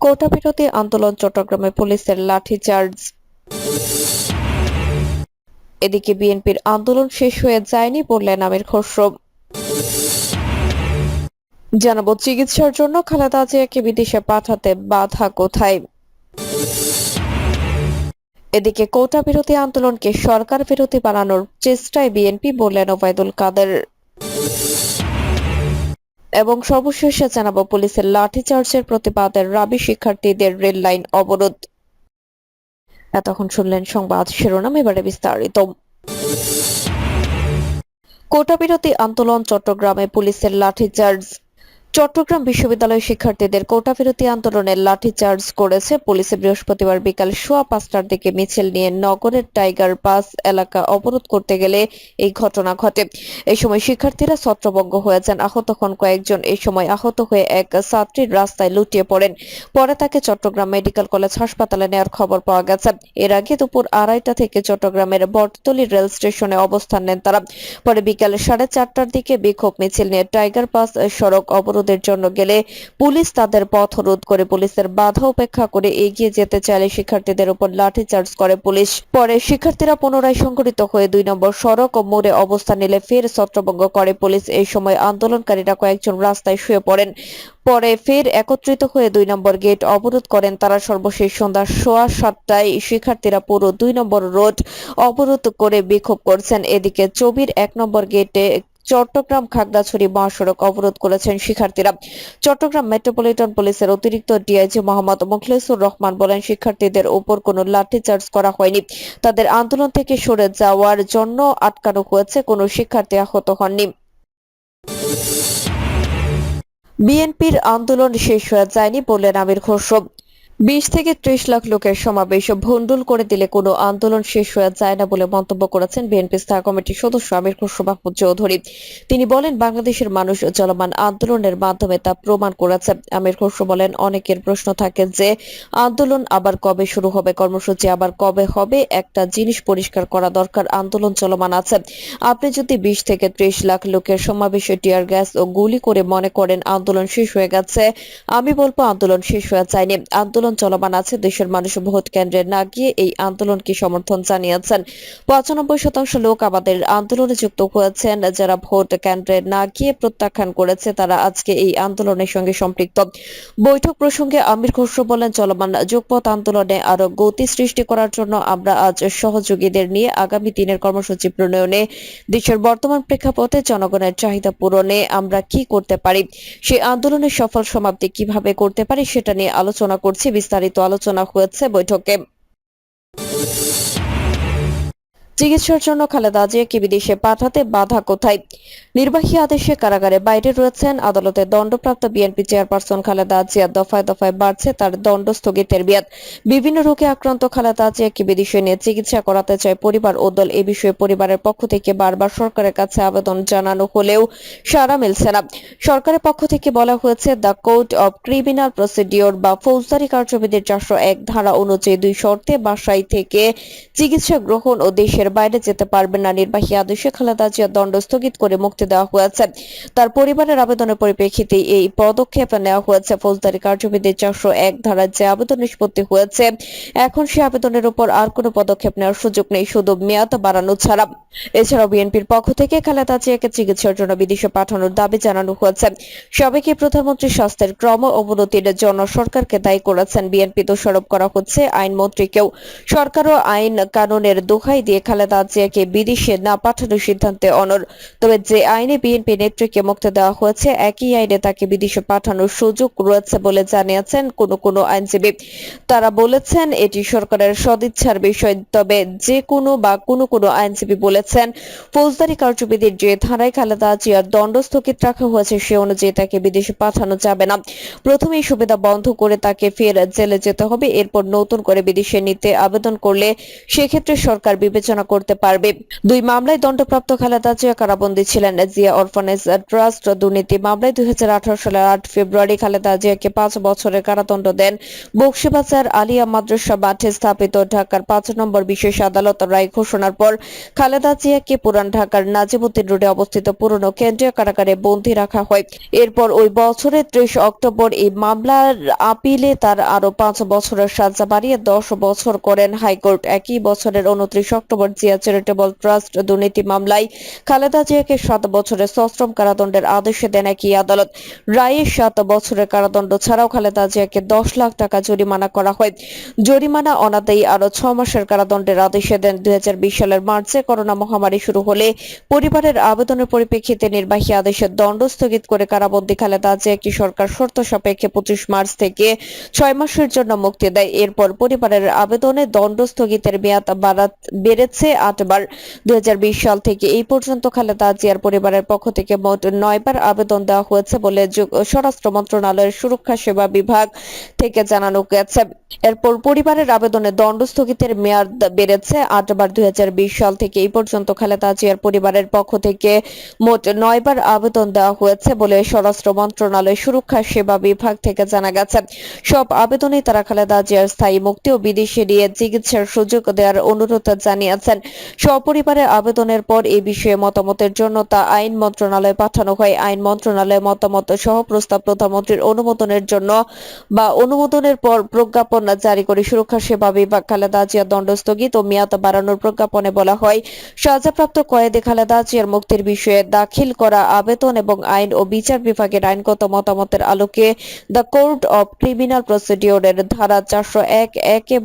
কোটা বিরোধী আন্দোলন চট্টগ্রামে পুলিশের লাঠিচার্জ। এদিকে বিএনপির আন্দোলন শেষ হয়ে যায়নি বললেন আমির খসরু জানাব চিকিৎসার জন্য খালেদা জিয়াকে বিদেশে পাঠাতে বাধা কোথায়? এদিকে কোটা বিরোধী আন্দোলনকে সরকার বিরোধী বানানোর চেষ্টায় বিএনপি বললেন ওবায়দুল কাদের। এবং সর্বশেষে জানাব পুলিশের লাঠিচার্জের প্রতিবাদে রাবি শিক্ষার্থীদের রেল লাইন অবরোধ। এতক্ষণ শুনলেন সংবাদ শিরোনাম, এবারে বিস্তারিত। কোটা বিরতি আন্দোলন চট্টগ্রামে পুলিশের লাঠিচার্জ চট্টগ্রাম বিশ্ববিদ্যালয় শিক্ষার্থীদের কোটা বিরোধী আন্দোলনের লাঠিচার্জ করেছে পুলিশে বৃহস্পতিবার বিকাল সোয়া পাঁচটার দিকে মিছিল নিয়ে নগরের টাইগার পাস এলাকা অবরোধ করতে গেলে এই ঘটনা ঘটে। এই সময় শিক্ষার্থীরা ছত্রভঙ্গ হয়ে যান। আহত হন কয়েকজন। এই সময় আহত হয়ে এক ছাত্রীর রাস্তায় লুটিয়ে পড়েন। পরে তাকে চট্টগ্রাম মেডিকেল কলেজ হাসপাতালে নেওয়ার খবর পাওয়া গেছে। এর আগে দুপুর আড়াইটা থেকে চট্টগ্রামের বটতলী রেল স্টেশনে অবস্থান নেন তারা। পরে বিকাল সাড়ে চারটার দিকে বিক্ষোভ মিছিল নিয়ে টাইগার পাস সড়ক অবরোধের জন্য গেলে পুলিশ তাদের পথ রোধ করে পুলিশের বাধা উপেক্ষা করে এগিয়ে যেতে চাইলে শিক্ষার্থীদের উপর লাঠিচার্জ করে পুলিশ। পরে শিক্ষার্থীরা পুনরায় সংঘটিত হয়ে দুই নম্বর সড়ক ও মোড়ে অবস্থান নিলে ফের ছত্রভঙ্গ করে পুলিশ। এই সময় আন্দোলনকারীরা কয়েকজন রাস্তায় শুয়ে পড়েন। পরে ফের একত্রিত হয়ে দুই নম্বর গেট অবরোধ করেন তারা। সর্বশেষ সন্ধ্যা সোয়া সাতটায় শিক্ষার্থীরা পুরো দুই নম্বর রোড অবরোধ করে বিক্ষোভ করছেন। এদিকে চবির এক নম্বর গেটে চট্টগ্রাম খাগড়াছড়ি মহাসড়ক অবরোধ করেছেন শিক্ষার্থীরা। চট্টগ্রাম মেট্রোপলিটন পুলিশের অতিরিক্ত ডিআইজি মোহাম্মদ মুখলেসুর রহমান বলেন, শিক্ষার্থীদের উপর কোনো লাঠিচার্জ করা হয়নি। তাদের আন্দোলন থেকে সরে যাওয়ার জন্য আটকানো হয়েছে, কোনো শিক্ষার্থী আহত হননি। বিএনপির আন্দোলন শেষ হয়ে যায়নি বললেন আমির খসরু বিশ থেকে ত্রিশ লাখ লোকের সমাবেশ ভণ্ডুল করে দিলে কোনো আন্দোলন শেষ হয়ে যায় না বলে মন্তব্য করেছেন বিএনপি স্থায়ী কমিটির সদস্য আমির খসরু মাহমুদ চৌধুরী। তিনি বলেন, বাংলাদেশের মানুষ চলমান আন্দোলনের মাধ্যমে তা প্রমাণ করেছে। আমির খসরু বলেন, অনেকের প্রশ্ন থাকে যে, আন্দোলন আবার কবে শুরু হবে? কর্মসূচি আবার কবে হবে? একটা জিনিস পরিষ্কার করা দরকার, আন্দোলন চলমান আছে। আপনি যদি বিশ থেকে ত্রিশ লাখ লোকের সমাবেশে টিয়ার গ্যাস ও গুলি করে মনে করেন, আন্দোলন শেষ হয়ে গেছে, আমি বলব আন্দোলন শেষ হয়ে যায়নি। আন্দোলন চলমান আছে। দেশের মানুষ ভোট কেন্দ্রে না গিয়ে এই আন্দোলনকে সমর্থন জানিয়েছেন। পঁচানব্বই শতাংশ লোক আমাদের আন্দোলনে যুক্ত হয়েছেন। যারা ভোট কেন্দ্রে না গিয়ে প্রত্যাখ্যান করেছে, তারা আজকে এই আন্দোলনের সঙ্গে সম্পৃক্ত। বৈঠক প্রসঙ্গে আমির খসরু বলেন, চলমান যুগপথ আন্দোলনে আরও গতি সৃষ্টি করার জন্য আমরা আজ সহযোগীদের নিয়ে আগামী দিনের কর্মসূচি প্রণয়নে, দেশের বর্তমান প্রেক্ষাপটে জনগণের চাহিদা পূরণে আমরা কি করতে পারি সেই আন্দোলনের সফল সমাপ্তি কীভাবে করতে পারি সেটা নিয়ে আলোচনা করছি। বিস্তারিত আলোচনা হয়েছে বৈঠকে। চিকিৎসার জন্য খালেদা জিয়াকে বিদেশে পাঠাতে বাধা কোথায়? নির্বাহী আদেশে কারাগারে বাইরে রয়েছেন আদালতে দণ্ডপ্রাপ্ত বিএনপি চেয়ারপারসন খালেদা জিয়া। দফায় দফায় বাড়ছে তার দণ্ড স্থগিতের মেয়াদ। বিভিন্ন রোগে আক্রান্ত খালেদা জিয়াকে বিদেশে নিয়ে চিকিৎসা করাতে চায় পরিবার ও দল। এ বিষয়ে পরিবারের পক্ষ থেকে বারবার সরকারের কাছে আবেদন জানানো হলেও সাড়া মিলছে না। সরকারের পক্ষ থেকে বলা হয়েছে, the code of criminal procedure বা ফৌজদারি কার্যবিধির চারশো এক ধারা অনুযায়ী দুই শর্তে বাসায় থেকে চিকিৎসা গ্রহণ ও দেশের বাইরে যেতে পারবেন না। নির্বাহী আদেশে খালেদা জিয়া দণ্ড স্থগিত করে মুক্তি দেওয়া হয়েছে। তার পরিবারের আবেদনের পরিপ্রেক্ষিতে এই পদক্ষেপ নেওয়া হয়েছে। ফৌজদারি কার্যবিধির চারশো এক ধারার যে আবেদন নিষ্পত্তি হয়েছে, এখন সে আবেদনের উপর আর কোনো পদক্ষেপ নেওয়ার সুযোগ নেই, শুধু মেয়াদ বাড়ানো ছাড়া। এছাড়াও বিএনপির পক্ষ থেকে খালেদা জিয়াকে চিকিৎসার জন্য বিদেশে পাঠানোর দাবি জানানো হয়েছে। সবাইকে প্রধানমন্ত্রী স্বাস্থ্যের ক্রম অবনতির জন্য সরকারকে দায়ী করেছেন বিএনপি। দোষারোপ করা হচ্ছে আইনমন্ত্রীকেও। সরকারও আইন কানুনের দোহাই দিয়ে খালেদা জিয়াকে বিদেশে না পাঠানোর সিদ্ধান্তে অনর তবে যে আইনে বিএনপি নেত্রীকে মুক্তি দেওয়া হয়েছে, একই আইনে তাকে বিদেশে পাঠানোর সুযোগ রয়েছে বলে জানিয়েছেন কোন কোন আইনজীবী। তারা বলেছেন, এটি সরকারের সদিচ্ছার বিষয়, তবে যে কোনো বা কোনো কোনো আইনজীবী বলেছেন, ফৌজদারি কার্যবিধির যে ধারায় খালেদা জিয়ার দণ্ড স্থগিত রাখা হয়েছে, সে অনুযায়ী তাকে বিদেশে পাঠানো যাবে না। প্রথমেই সুবিধা বন্ধ করে তাকে ফের জেলে যেতে হবে, এরপর নতুন করে বিদেশে নিতে আবেদন করলে সেক্ষেত্রে সরকার বিবেচনা করতে পারবে। দুই মামলায় দণ্ডপ্রাপ্ত খালেদা জিয়া কারাবন্দী ছিলেন। জিয়া অরফানেজ ট্রাস্ট দুর্নীতি মামলায় দুই সালের আট ফেব্রুয়ারি খালেদা জিয়াকে পাঁচ বছরের কারাদণ্ড দেন। বক্সিবাজার আলিয়া মাদ্রাসা মাঠে স্থাপিত ঢাকার পাঁচ নম্বর বিশেষ আদালত রায় ঘোষণার পর খালেদা জিয়াকে পুরান ঢাকার নাজিমুদ্দিন রোডে অবস্থিত পুরনো কেন্দ্রীয় কারাগারে বন্দী রাখা হয়। এরপর ওই বছরের ত্রিশ অক্টোবর এই মামলার আপিলে তার আরও পাঁচ বছরের সাজা বাড়িয়ে দশ বছর করেন হাইকোর্ট। একই বছরের উনত্রিশ অক্টোবর জিয়া চ্যারিটেবল ট্রাস্ট দুর্নীতি মামলায় খালেদা জিয়াকে সাত বছরের সশ্রম কারাদণ্ডের আদেশ দেন একই আদালত। রায়ে সাত বছরের কারাদণ্ড ছাড়াও খালেদা জিয়াকে দশ লাখ টাকা জরিমানা করা হয়। জরিমানা অনাদায়ী আরও ছ মাসের কারাদণ্ডের আদেশ দেন দুই সালের মার্চে করোনা মহামারী শুরু হলে পরিবারের আবেদনের পরিপ্রেক্ষিতে নির্বাহী আদেশের দণ্ড স্থগিত করে কারাবন্দী খালেদা জিয়াকে সরকার শর্ত সাপেক্ষে পঁচিশ মার্চ থেকে ছয় মাসের জন্য মুক্তি দেয়। এরপর পরিবারের আবেদনে দণ্ড স্থগিতের মেয়াদ বাড়া- বেড়েছে আটবার। দুই হাজার বিশ সাল থেকে এই পর্যন্ত খালেদা জিয়ার পরিবারের পক্ষ থেকে মোট নয়বার আবেদন দেওয়া হয়েছে বলে স্বরাষ্ট্র মন্ত্রণালয়ের সুরক্ষা সেবা বিভাগ থেকে জানানো গেছে। এরপর পরিবারের আবেদনে দণ্ড স্থগিতের মেয়াদ বেড়েছে আটবার। দুই সাল থেকে এই পর্যন্ত খালেদা জিয়ার পরিবারের পক্ষ থেকে মোট নয়বার আবেদন দেওয়া হয়েছে বলে স্বরাষ্ট্র মন্ত্রণালয় সুরক্ষা সেবা বিভাগ থেকে জানা গেছে। সব আবেদনে তারা খালেদা জিয়ার স্থায়ী মুক্তি ও বিদেশে নিয়ে চিকিৎসার সুযোগ দেওয়ার অনুরোধ জানিয়েছেন সপরিবারের আবেদনের পর এই বিষয়ে মতামতের জন্য তা আইন মন্ত্রণালয়ে পাঠানো হয়। আইন মন্ত্রণালয়ের মতামত সহ প্রস্তাব প্রধানমন্ত্রীর অনুমোদনের জন্য বা অনুমোদনের পর প্রজ্ঞাপন জারি করে সুরক্ষা, সেবা বিভাগ খালেদা জিয়া দণ্ড স্থগিত ও মেয়াদ বাড়ানোর প্রজ্ঞাপনে বলা হয়। সাজাপ্রাপ্ত কয়েদি খালেদা জিয়ার মুক্তির বিষয়ে দাখিল করা আবেদন এবং আইন ও বিচার বিভাগের আইনগত মতামতের আলোকে দ্য কোর্ট অব ক্রিমিনাল প্রসিডিওরের ধারা চারশো এক একে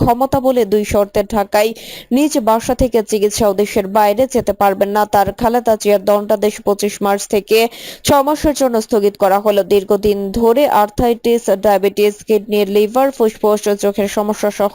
ক্ষমতা বলে দুই শর্তে ঢাকায় নিজ বাসা থেকে চিকিৎসা উদ্দেশ্যের বাইরে যেতে পারবেন না। তার খালেদা জিয়ার দণ্ডাদেশ পঁচিশ মার্চ থেকে ছ মাসের জন্য স্থগিত করা হলো। দীর্ঘদিন ধরে আর্থাইটিস ডায়াবেটিস কিডনি লিভার ফুসফুস, চোখের সমস্যা সহ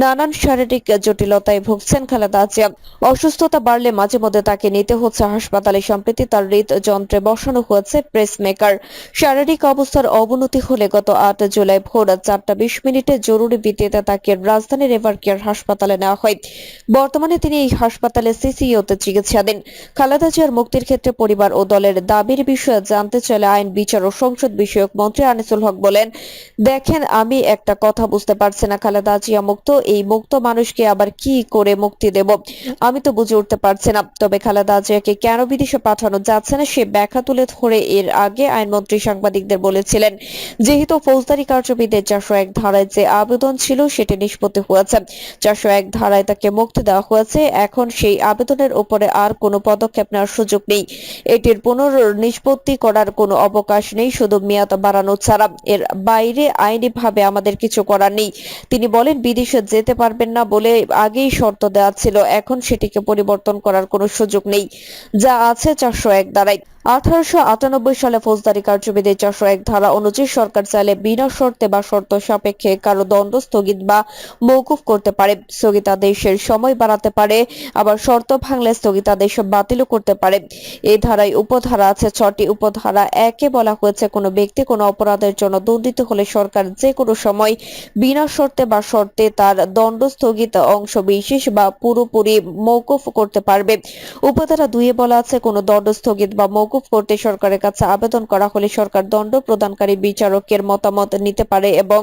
নানান শারীরিক জটিলতায় ভুগছেন খালেদা জিয়া। অসুস্থতা বাড়লে মাঝে মধ্যে তাকে নিতে হচ্ছে হাসপাতালে। সম্প্রতি তার হৃদযন্ত্রে বসানো হয়েছে প্রেসমেকার শারীরিক অবস্থার অবনতি হলে গত আট জুলাই ভোর চারটা বিশ মিনিটে জরুরি ভিত্তিতে তাকে রাজধানীর এভার কেয়ার হাসপাতালে নেওয়া হয়। বর্তমানে তিনি এই হাসপাতালে সিসিইউতে চিকিৎসাধীন। খালেদা জিয়ার মুক্তির ক্ষেত্রে পরিবার ও দলের দাবির বিষয়ে জানতে চাইলে আইন, বিচার ও সংসদ বিষয়ক মন্ত্রী আনিসুল হক বলেন, দেখেন, আমি একটা কথা বুঝতে পারছি না, খালেদা জিয়া মুক্ত, এই মুক্ত মানুষকে আবার কি করে মুক্তি দেব? আমি তো বুঝে উঠতে পারছি না। তবে খালেদা জিয়াকে কেন বিদেশে পাঠানো যাচ্ছে না, সে ব্যাখ্যা তুলে ধরে এর আগে আইনমন্ত্রী সাংবাদিকদের বলেছিলেন, যেহেতু ফৌজদারি কার্যবিদের চারশো এক ধারায় যে আবেদন ছিল, সেটি নিষ্পত্তি হয়েছে। চারশো এক ধারায় তাকে মুক্তি দেওয়া হয়েছে। এখন সেই আবেদনের উপরে আর কোনো পদক্ষেপ নেওয়ার সুযোগ নেই। এটির পুনর নিষ্পত্তি করার কোনো অবকাশ নেই শুধু মেয়াদ বাড়ানো ছাড়া। এর বাইরে আইনিভাবে আমাদের কিছু করার নেই। তিনি বলেন, বিদেশে যেতে পারবেন না বলে আগেই শর্ত দেওয়া ছিল। এখন সেটিকে পরিবর্তন করার কোনো সুযোগ নেই। যা আছে চারশো এক দ্বারাই আঠারোশো আটানব্বই সালে ফৌজদারি কার্যবিধি চারশো এক ধারা অনুযায়ী সরকার চাইলে বিনা শর্তে বা শর্ত সাপেক্ষে কারও দণ্ড স্থগিত বা মৌকুফ করতে পারে। স্থগিতাদেশের সময় বাড়াতে পারে, আবার শর্ত ভাঙলে স্থগিতাদেশ বাতিলও করতে পারে। এই ধারায় উপধারা আছে, ছটি উপধারা। একে বলা হয়েছে, কোনো ব্যক্তি কোনো অপরাধের জন্য দণ্ডিত হলে সরকার যে কোনো সময় বিনা শর্তে বা শর্তে তার দণ্ড স্থগিত অংশ বিশেষ বা পুরোপুরি মৌকুফ করতে পারবে। উপধারা দুইয়ে বলা আছে, কোনো দণ্ড স্থগিত বা মৌকুফ করতে সরকারের কাছে আবেদন করা হলে সরকার দণ্ড প্রদানকারী বিচারকের মতামত নিতে পারে এবং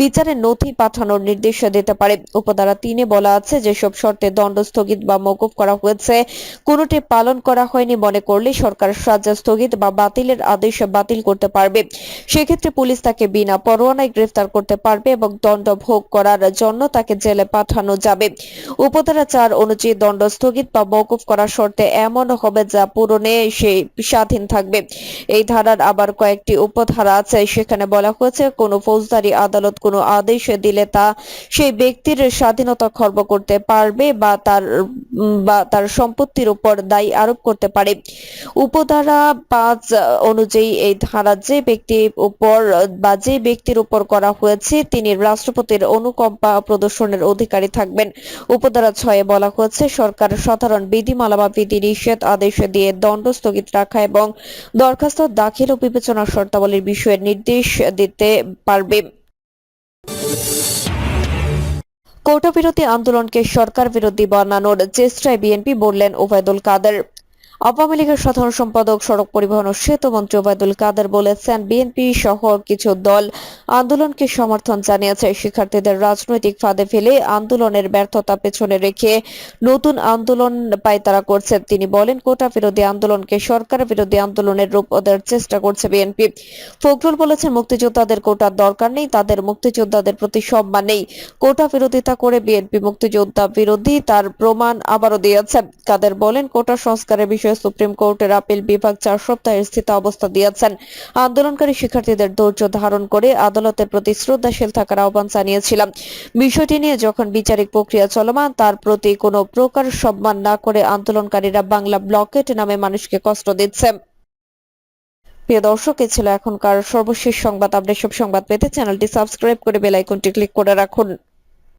বিচারের নথি পাঠানোর নির্দেশ দিতে পারে। উপধারা তিনে বলা আছে যেসব শর্তে দণ্ড স্থগিত বা মৌকুফ করা হয়েছে। কোনোটি পালন করা হয়নি মনে করলে সরকার সাজা স্থগিত বা বাতিলের আদেশ বাতিল করতে পারবে। সেক্ষেত্রে পুলিশ তাকে বিনা পরোয়ানায় গ্রেফতার করতে পারবে এবং দণ্ড ভোগ করার জন্য তাকে জেলে পাঠানো যাবে। উপধারা চার অনুযায়ী দণ্ড স্থগিত বা মৌকুফ করার শর্তে এমন হবে যা পূরণে সে স্বাধীন থাকবে। এই ধারার আবার কয়েকটি উপধারা আছে। সেখানে বলা হয়েছে, কোনো ফৌজদারি আদালত কোনো আদেশ দিলে তা সেই ব্যক্তির স্বাধীনতা খর্ব করতে পারবে বা তার বা তার সম্পত্তির উপর দায়ী আরোপ করতে পারে। উপধারা পাঁচ অনুযায়ী এই ধারা যে ব্যক্তির উপর, বা যে ব্যক্তির উপর করা হয়েছে, তিনি রাষ্ট্রপতির অনুকম্পা প্রদর্শনের অধিকারী থাকবেন। উপধারা ছয়ে বলা হয়েছে, সরকার সাধারণ বিধিমালা বা বিধি নিষেধ আদেশ দিয়ে দণ্ড স্থগিত রাখা এবং দরখাস্ত দাখিল ও বিবেচনা শর্তাবলীর বিষয়ে নির্দেশ দিতে পারবে। কোটা বিরোধী আন্দোলনকে সরকার বিরোধী বানানোর চেষ্টায় বিএনপি বললেন ওবায়দুল কাদের। আওয়ামী লীগের সাধারণ সম্পাদক, সড়ক পরিবহন ও সেতু মন্ত্রী ওবায়দুল কাদের বলেছেন, বিএনপি সহ কিছু দল আন্দোলনকে সমর্থন জানিয়েছে। শিক্ষার্থীদের রাজনৈতিক ফাঁদে ফেলে আন্দোলনের ব্যর্থতা পেছনে রেখে নতুন আন্দোলন পায়তারা করছে। তিনি বলেন, কোটা বিরোধী আন্দোলনকে সরকার বিরোধী আন্দোলনের রূপ দেওয়ার চেষ্টা করছে বিএনপি। ফখরুল বলেছেন, মুক্তিযোদ্ধাদের কোটার দরকার নেই, তাদের মুক্তিযোদ্ধাদের প্রতি সম্মান নেই। কোটা বিরোধিতা করে বিএনপি মুক্তিযোদ্ধা বিরোধী তার প্রমাণ আবারও দিয়েছে। কাদের বলেন, কোটা সংস্কারের বিষয়ে সুপ্রিম কোর্টের আপিল বিভাগ চার সপ্তাহের স্থিত অবস্থা দিয়েছেন। আন্দোলনকারী শিক্ষার্থীদের ধৈর্য ধারণ করে আদালতের প্রতি শ্রদ্ধাশীল থাকার আহ্বান জানিয়েছিলাম। বিষয়টি নিয়ে যখন বিচারিক প্রক্রিয়া চলমান, তার প্রতি কোনো প্রকার সম্মান না করে আন্দোলনকারীরা বাংলা ব্লকেট নামে মানুষকে কষ্ট দিচ্ছে। প্রিয় দর্শক, এ ছিল এখনকার সর্বশেষ সংবাদ। আপডেট সব সংবাদ পেতে চ্যানেলটি সাবস্ক্রাইব করে বেল আইকনটি ক্লিক করে রাখুন।